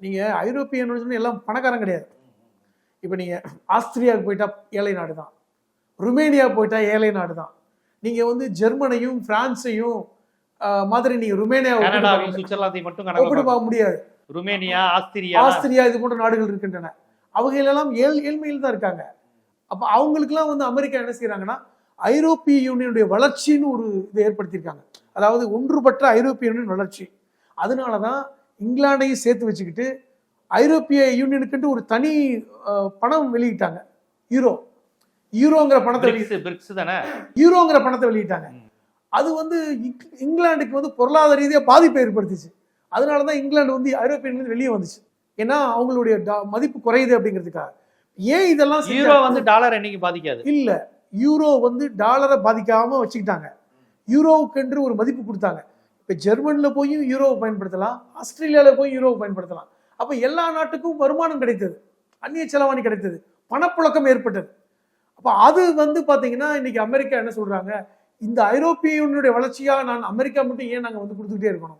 நீங்கள் ஐரோப்பிய யூனியன் எல்லாம் பணக்காரன் கிடையாது. இப்போ நீங்கள் ஆஸ்திரியாவுக்கு போயிட்டா ஏழை நாடு தான் ருமேனியா போயிட்டா ஏழை நாடு தான் நீங்கள் வந்து ஜெர்மனையும் பிரான்ஸையும் ஆஹ், மாதிரி நீங்கள் ருமேனியா கனடாவையும் சுவிட்சர்லாந்தையும் மட்டும் ஒப்பிட்டு. பார்க்க முடியாது. Romania Austria. ஆஸ்திரியா இது போன்ற நாடுகள் இருக்கின்றன. அவங்களெல்லாம் ஏழ் ஏழ்மையில் தான் இருக்காங்க. அப்போ அவங்களுக்குலாம் வந்து அமெரிக்கா என்ன செய்றாங்கன்னா ஐரோப்பிய யூனியனுடைய வளர்ச்சின்னு ஒரு இதை ஏற்படுத்தியிருக்காங்க. அதாவது ஒன்றுபட்ட ஐரோப்பிய யூனியன் வளர்ச்சி. அதனால தான் இங்கிலாந்தையும் சேர்த்து வச்சுக்கிட்டு ஐரோப்பிய யூனியனுக்குன்ட்டு ஒரு தனி பணம் வெளியிட்டாங்க. யூரோ. யூரோங்கிற பணத்தை பிரிக்ஸ் தானே? யூரோங்கிற பணத்தை வெளியிட்டாங்க. அது வந்து இங்- இங்கிலாந்துக்கு வந்து பொருளாதார ரீதியாக பாதிப்பை ஏற்படுத்துச்சு. அதனால தான் இங்கிலாந்து வந்து ஐரோப்பிய யூனியன் வெளியே வந்துச்சு. ஏன்னா அவங்களுடைய மதிப்பு குறையுது அப்படிங்கிறதுக்காக. ஏன் இதெல்லாம் யூரோ? வந்து டாலர் என்னைக்கு பாதிக்காது? இல்ல. யூரோ வந்து டாலரை பாதிக்காம வச்சுக்கிட்டாங்க. யூரோவுக்கென்று ஒரு மதிப்பு கொடுத்தாங்க. இப்போ ஜெர்மனியில் போயும் யூரோவை பயன்படுத்தலாம் ஆஸ்திரேலியாவில் போய் யூரோவை பயன்படுத்தலாம். அப்போ எல்லா நாட்டுக்கும் வருமானம் கிடைத்தது அந்நிய செலவாணி கிடைத்தது பணப்புழக்கம் ஏற்பட்டது. அப்போ அது வந்து பார்த்தீங்கன்னா இன்னைக்கு அமெரிக்கா என்ன சொல்கிறாங்க இந்த ஐரோப்பிய யூனியனுடைய வளர்ச்சியாக நான் அமெரிக்கா மட்டும் ஏன் நாங்கள் வந்து கொடுத்துக்கிட்டே இருக்கணும்?